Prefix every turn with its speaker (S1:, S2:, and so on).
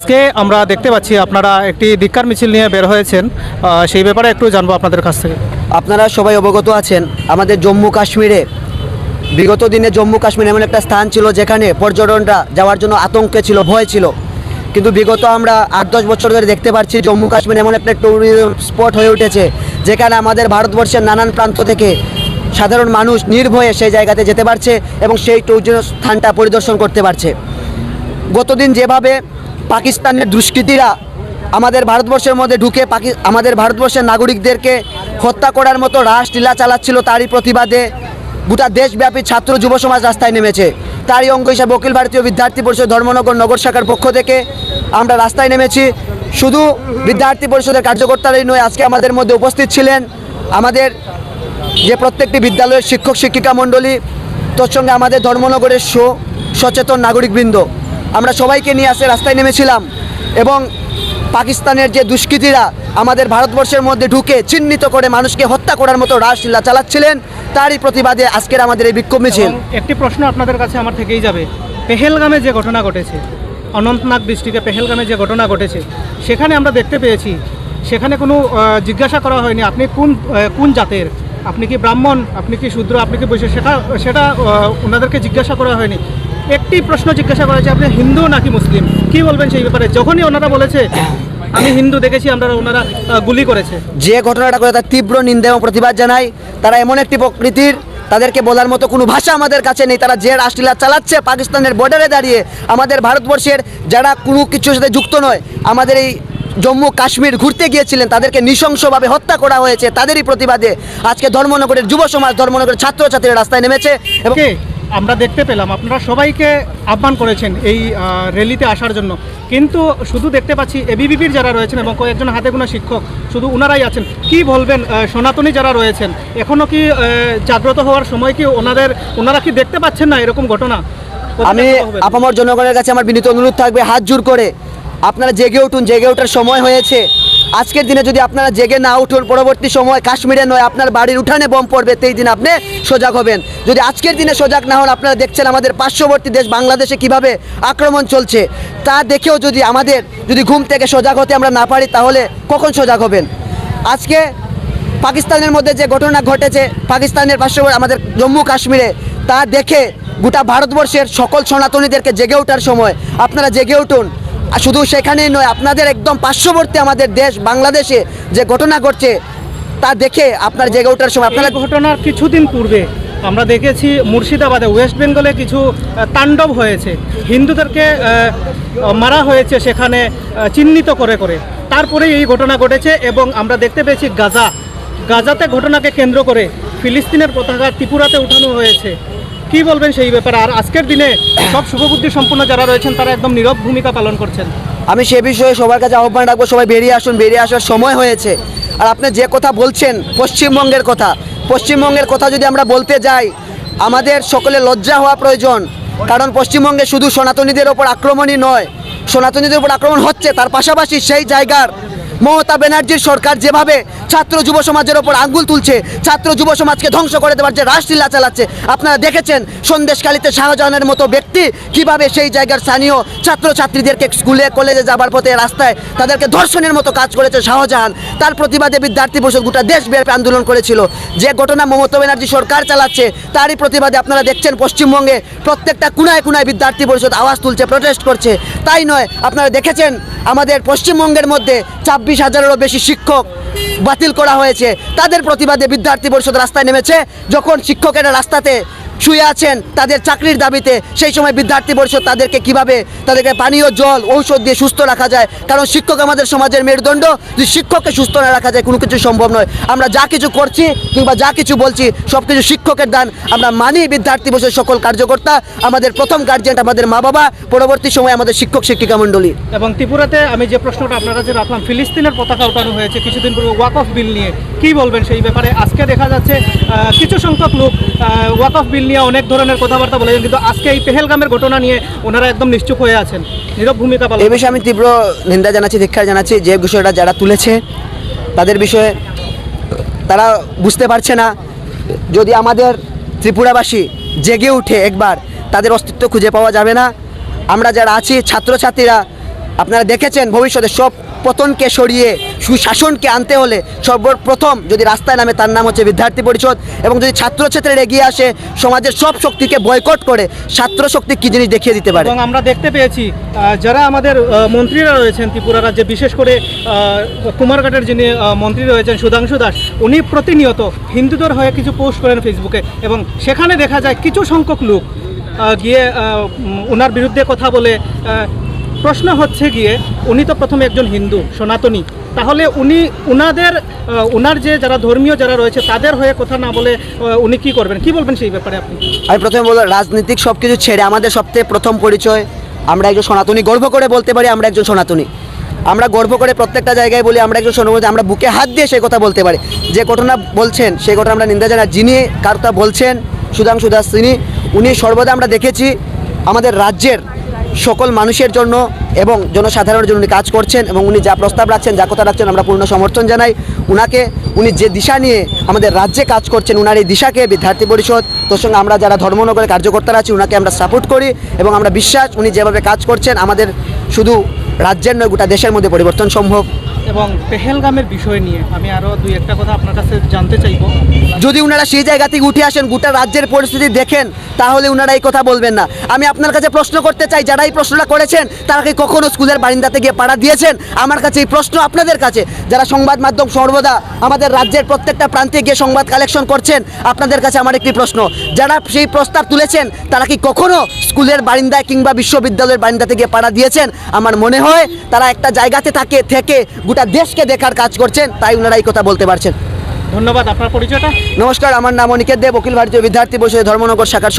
S1: আজকে আমরা দেখতে পাচ্ছি আপনারা একটি ধিক্কার মিছিল নিয়ে বের হয়েছেন। সেই ব্যাপারে একটু জানব আপনাদের কাছ থেকে।
S2: আপনারা সবাই অবগত আছেন, আমাদের জম্মু কাশ্মীরে বিগত দিনে জম্মু কাশ্মীর এমন একটা স্থান ছিল যেখানে পর্যটনরা যাওয়ার জন্য আতঙ্কে ছিল, ভয় ছিল। কিন্তু বিগত আমরা আট দশ বছর ধরে দেখতে পাচ্ছি জম্মু কাশ্মীর এমন একটা ট্যুরিজম স্পট হয়ে উঠেছে, যেখানে আমাদের ভারতবর্ষের নানান প্রান্ত থেকে সাধারণ মানুষ নির্ভয়ে সেই জায়গাতে যেতে পারছে এবং সেই ট্যুরিজম স্থানটা পরিদর্শন করতে পারছে। গতদিন যেভাবে পাকিস্তানের দুষ্কৃতীরা আমাদের ভারতবর্ষের মধ্যে ঢুকে পাকি, আমাদের ভারতবর্ষের নাগরিকদেরকে হত্যা করার মতো রাসলীলা চালাচ্ছিল তারই প্রতিবাদে গোটা দেশব্যাপী ছাত্র যুব সমাজ রাস্তায় নেমেছে। তারই অঙ্গ হিসাবে অখিল ভারতীয় বিদ্যার্থী পরিষদ ধর্মনগর নগর শাখার পক্ষ থেকে আমরা রাস্তায় নেমেছি। শুধু বিদ্যার্থী পরিষদের কার্যকর্তারাই নয়, আজকে আমাদের মধ্যে উপস্থিত ছিলেন আমাদের যে প্রত্যেকটি বিদ্যালয়ের শিক্ষক, শিক্ষিকা মণ্ডলী, তোর সঙ্গে আমাদের ধর্মনগরের সো সচেতন নাগরিকবৃন্দ। আমরা সবাইকে নিয়ে আসে রাস্তায় নেমেছিলাম এবং পাকিস্তানের যে দুষ্কৃতীরা আমাদের ভারতবর্ষের মধ্যে ঢুকে চিহ্নিত করে মানুষকে হত্যা করার মতো রাসলীলা চালাচ্ছিলেন, তারই প্রতিবাদে আজকের আমাদের এই বিক্ষোভ মিছিল।
S1: একটি প্রশ্ন আপনাদের কাছে আমার থেকেই যাবে। পেহেলগামে যে ঘটনা ঘটেছে, অনন্তনাগ ডিস্ট্রিক্টে পেহেলগামে যে ঘটনা ঘটেছে, সেখানে আমরা দেখতে পেয়েছি, সেখানে কোনো জিজ্ঞাসা করা হয়নি, আপনি কোন কোন জাতের? আপনি কি ব্রাহ্মণ? আপনি কি শূদ্র? আপনি কি বৈশ্য? সেটা সেটা ওনাদেরকে জিজ্ঞাসা করা হয়নি। একটি প্রশ্ন জিজ্ঞাসা করা হয়েছে আপনি হিন্দু নাকি মুসলিম? কি বলবেন সেই ব্যাপারে? যখনই ওনারা বলেছে আমি হিন্দু দেখেছি আমরা ওনারা গুলি করেছে।
S2: যে ঘটনাটা করে তার তীব্র নিন্দা এবং প্রতিবাদ জানাই। তারা এমন একটি প্রকৃতির তাদেরকে বলার মতো কোনো ভাষা আমাদের কাছে নেই। তারা যে রাসলীলা চালাচ্ছে পাকিস্তানের বর্ডারে দাঁড়িয়ে আমাদের ভারতবর্ষের যারা কোনো কিছুর সাথে যুক্ত নয় আমাদের এই জম্মু কাশ্মীর ঘুরতে গিয়েছিলেন তাদেরকে নৃশংসভাবে হত্যা করা হয়েছে তাদেরই প্রতিবাদে আজকে ধর্মনগরের যুব সমাজ ধর্মনগরের ছাত্রছাত্রীরা রাস্তায় নেমেছে এবং
S1: আমরা দেখতে পেলাম। আপনারা সবাইকে আহ্বান করেছেন এই র্যালিতে আসার জন্য। কিন্তু শুধু দেখতে পাচ্ছি এবিবিপির যারা রয়েছেন এবং কয়েকজন হাতে গোনা শিক্ষক শুধু ওনারাই আছেন। কি বলবেন সনাতনী যারা রয়েছেন এখনও কি জাগ্রত হওয়ার সময় কি ওনাদের ওনারা কি দেখতে পাচ্ছেন না এরকম ঘটনা?
S2: আমি আপামর জনগণের কাছে আমার বিনীত অনুরোধ থাকবে হাত জোর করে আপনারা জেগে উঠুন, জেগে ওঠার সময় হয়েছে। আজকের দিনে যদি আপনারা জেগে না উঠুন, পরবর্তী সময় কাশ্মীরে নয়, আপনার বাড়ির উঠানে বম পড়বে সেই দিন আপনি সজাগ হবেন। যদি আজকের দিনে সজাগ না হন, আপনারা দেখছেন আমাদের পার্শ্ববর্তী দেশ বাংলাদেশে কীভাবে আক্রমণ চলছে। তা দেখেও যদি আমাদের, যদি ঘুম থেকে সজাগ হতে আমরা না পারি, তাহলে কখন সজাগ হবেন? আজকে পাকিস্তানের মধ্যে যে ঘটনা ঘটেছে, পাকিস্তানের পার্শ্ববর্তী, আমাদের জম্মু কাশ্মীরে, তা দেখে গোটা ভারতবর্ষের সকল সনাতনীদেরকে জেগে ওঠার সময়, আপনারা জেগে উঠুন। শুধু সেখানেই নয়, আপনাদের একদম পার্শ্ববর্তী আমাদের দেশ, বাংলাদেশে যে ঘটনা ঘটছে, তা দেখে আপনার জেগে ওঠার সময় আপনারা
S1: ঘটনার কিছুদিন পূর্বে আমরা দেখেছি মুর্শিদাবাদে, ওয়েস্ট বেঙ্গলে কিছু তাণ্ডব হয়েছে। হিন্দুদেরকে মারা হয়েছে সেখানে চিহ্নিত করে করে। তারপরে এই ঘটনা ঘটেছে এবং আমরা দেখতে পেয়েছি গাজা। গাজাতে ঘটনাকে কেন্দ্র করে ফিলিস্তিনের পতাকা ত্রিপুরাতে উঠানো হয়েছে। কি বলবেন সেই ব্যাপারে? আর আজকের দিনে সব শুভবুদ্ধি সম্পন্ন যারা রয়েছেন, তারা একদম নীরব ভূমিকা পালন করছেন।
S2: আমি সে বিষয়ে সবার কাছে আহ্বান রাখব, সবাই বেরিয়ে আসুন, বেরিয়ে আসার সময় হয়েছে। আর আপনি যে কথা বলছেন, পশ্চিমবঙ্গের কথা পশ্চিমবঙ্গের কথা যদি আমরা বলতে যাই, আমাদের সকলে লজ্জা হওয়া প্রয়োজন। কারণ পশ্চিমবঙ্গে শুধু সনাতনীদের ওপর আক্রমণই নয়, সনাতনীদের উপর আক্রমণ হচ্ছে, তার পাশাপাশি সেই জায়গার মমতা ব্যানার্জির সরকার যেভাবে ছাত্র যুব সমাজের ওপর আঙ্গুল তুলছে, ছাত্র যুব সমাজকে ধ্বংস করে দেওয়ার যে রাসলীলা চালাচ্ছে, আপনারা দেখেছেন সন্দেশকালীতে শাহজাহানের মতো ব্যক্তি কীভাবে সেই জায়গার স্থানীয় ছাত্রছাত্রীদেরকে স্কুলে, কলেজে যাবার পথে রাস্তায় তাদেরকে ধর্ষণের মতো কাজ করেছে শাহজাহান। তার প্রতিবাদে বিদ্যার্থী পরিষদ গোটা দেশব্যাপী আন্দোলন করেছিল। যে ঘটনা মমতা ব্যানার্জি সরকার চালাচ্ছে, তারই প্রতিবাদে আপনারা দেখছেন পশ্চিমবঙ্গে প্রত্যেকটা কুনায় কুনায় বিদ্যার্থী পরিষদ আওয়াজ তুলছে প্রটেস্ট করছে। তাই নয়, আপনারা দেখেছেন আমাদের পশ্চিমবঙ্গের মধ্যে ছাব্বিশ হাজারেরও বেশি শিক্ষক বাতিল করা হয়েছে। তাদের প্রতিবাদে বিদ্যার্থী পরিষদ রাস্তায় নেমেছে। যখন শিক্ষকেরা রাস্তাতে শুয়ে আছেন তাদের চাকরির দাবিতে। সেই সময় বিদ্যার্থী পরিষদ তাদেরকে কীভাবে তাদেরকে পানীয়, জল, ঔষধ দিয়ে সুস্থ রাখা যায়? কারণ শিক্ষক আমাদের সমাজের মেরুদণ্ড। যদি শিক্ষককে সুস্থ না রাখা যায়, কোনো কিছু সম্ভব নয়। আমরা যা কিছু করছি কিংবা যা কিছু বলছি, সব কিছু শিক্ষকের দান। আমরা মানি বিদ্যার্থী পরিষদের সকল কার্যকর্তা, আমাদের প্রথম গার্জেন্ট আমাদের মা বাবা, পরবর্তী সময় আমাদের শিক্ষক, শিক্ষিকা মণ্ডলী।
S1: এবং ত্রিপুরাতে আমি যে প্রশ্নটা আপনার কাছে রাখলাম, ফিলিস্তিনের পতাকা উঠানো হয়েছে কিছুদিন পূর্বে ওয়াক অফ বিল নিয়ে। কি বলবেন সেই ব্যাপারে? আজকে দেখা যাচ্ছে কিছু সংখ্যক লোক ওয়াক অফ বিল নিয়ে অনেক ধরনের কথাবার্তা বলেছেন কিন্তু আজকে এই পেহেলগামের ঘটনা নিয়ে ওনারা একদম নিশ্চুপ হয়ে আছেন। নীরব ভূমিকা পালন
S2: এই বিষয়ে আমি তীব্র নিন্দা জানাচ্ছি, ধিক্ষার জানাচ্ছি, যে বিষয়টা যারা তুলেছে, তাদের বিষয়ে তারা বুঝতে পারছে না। যদি আমাদের ত্রিপুরাবাসী জেগে উঠে একবার তাদের অস্তিত্ব খুঁজে পাওয়া যাবে না, আমরা যারা আছি, ছাত্রছাত্রীরা, আপনারা দেখেছেন ভবিষ্যতে সব পতনকে সরিয়ে, সুশাসনকে আনতে হলে সর্বপ্রথম যদি রাস্তায় নামে তার নাম হচ্ছে বিদ্যার্থী পরিষদ এবং যদি ছাত্রছাত্রীরা এগিয়ে আসে, সমাজের সব শক্তিকে বয়কট করে ছাত্র শক্তি কী জিনিস দেখিয়ে দিতে পারে?
S1: এবং আমরা দেখতে পেয়েছি যারা আমাদের মন্ত্রীরা রয়েছেন, ত্রিপুরা রাজ্যে, বিশেষ করে কুমারঘাটের যিনি মন্ত্রী রয়েছেন, সুধাংশু দাস, উনি প্রতিনিয়ত হিন্দুদের হয়ে কিছু পোস্ট করেন ফেসবুকে এবং সেখানে দেখা যায় কিছু সংখ্যক লোক গিয়ে ওনার বিরুদ্ধে কথা বলে প্রশ্ন হচ্ছে গিয়ে, উনি তো প্রথমে একজন হিন্দু, সনাতনী, তাহলে উনি উনাদের উনার যে যারা ধর্মীয় যারা রয়েছে, তাদের হয়ে কথা না বলে উনি কি করবেন? কি বলবেন সেই ব্যাপারে আপনি?
S2: আমি প্রথমে বলব, রাজনীতিক সব কিছু ছেড়ে আমাদের সবথেকে প্রথম পরিচয়, আমরা একজন সনাতনী, গর্ব করে বলতে পারি আমরা একজন সনাতনী। আমরা গর্ব করে প্রত্যেকটা জায়গায় বলি আমরা একজন সনাতনী, আমরা বুকে হাত দিয়ে সেই কথা বলতে পারি। যে ঘটনা বলছেন, সেই ঘটনা আমরা নিন্দা জানা যিনি কারটা বলছেন সুধাংশু দাস তিনি, উনি সর্বদা আমরা দেখেছি, আমাদের রাজ্যের সকল মানুষের জন্য এবং জনসাধারণের জন্য উনি কাজ করছেন এবং উনি যা প্রস্তাব রাখছেন, যা কথা রাখছেন, আমরা পূর্ণ সমর্থন জানাই। উনাকে, উনি যে দিশা নিয়ে আমাদের রাজ্যে কাজ করছেন, উনার এই দিশাকে বিদ্যার্থী পরিষদ, তোর সঙ্গে আমরা যারা ধর্মনগরের কার্যকর্তারা আছি, উনাকে আমরা সাপোর্ট করি এবং আমরা বিশ্বাস, উনি যেভাবে কাজ করছেন, আমাদের শুধু রাজ্যের নয়, গোটা দেশের মধ্যে পরিবর্তন সম্ভব।
S1: এবং পেহেলগামের বিষয় নিয়ে আমি আরও দুই একটা কথা আপনার কাছে জানতে চাইব।
S2: যদি উনারা সেই জায়গা থেকে উঠে আসেন, গোটা রাজ্যের পরিস্থিতি দেখেন, তাহলে উনারা এই কথা বলবেন না। আমি আপনার কাছে প্রশ্ন করতে চাই, যারা এই প্রশ্নটা করেছেন, তারা কি কখনো স্কুলের বারিন্দাতে গিয়ে পাড়া দিয়েছেন? আমার কাছে এই প্রশ্ন আপনাদের কাছে। যারা সংবাদ মাধ্যম সর্বদা আমাদের রাজ্যের প্রত্যেকটা প্রান্তে গিয়ে সংবাদ কালেকশন করছেন, আপনাদের কাছে আমার একটি প্রশ্ন। যারা সেই প্রস্তাব তুলেছেন, তারা কি কখনো স্কুলের বারিন্দায় কিংবা বিশ্ববিদ্যালয়ের বারিন্দাতে গিয়ে পাড়া দিয়েছেন? আমার মনে হয় তারা একটা জায়গাতে থাকে, থেকে গোটা দেশকে দেখার কাজ করছেন তাই ওনারা এই কথা বলতে পারছেন।
S1: ধন্যবাদ আপনার পরিচয়টা?
S2: নমস্কার আমার নাম অনিকেত দেব অখিল ভারতীয় বিদ্যার্থী পরিষদের ধর্মনগর শাখার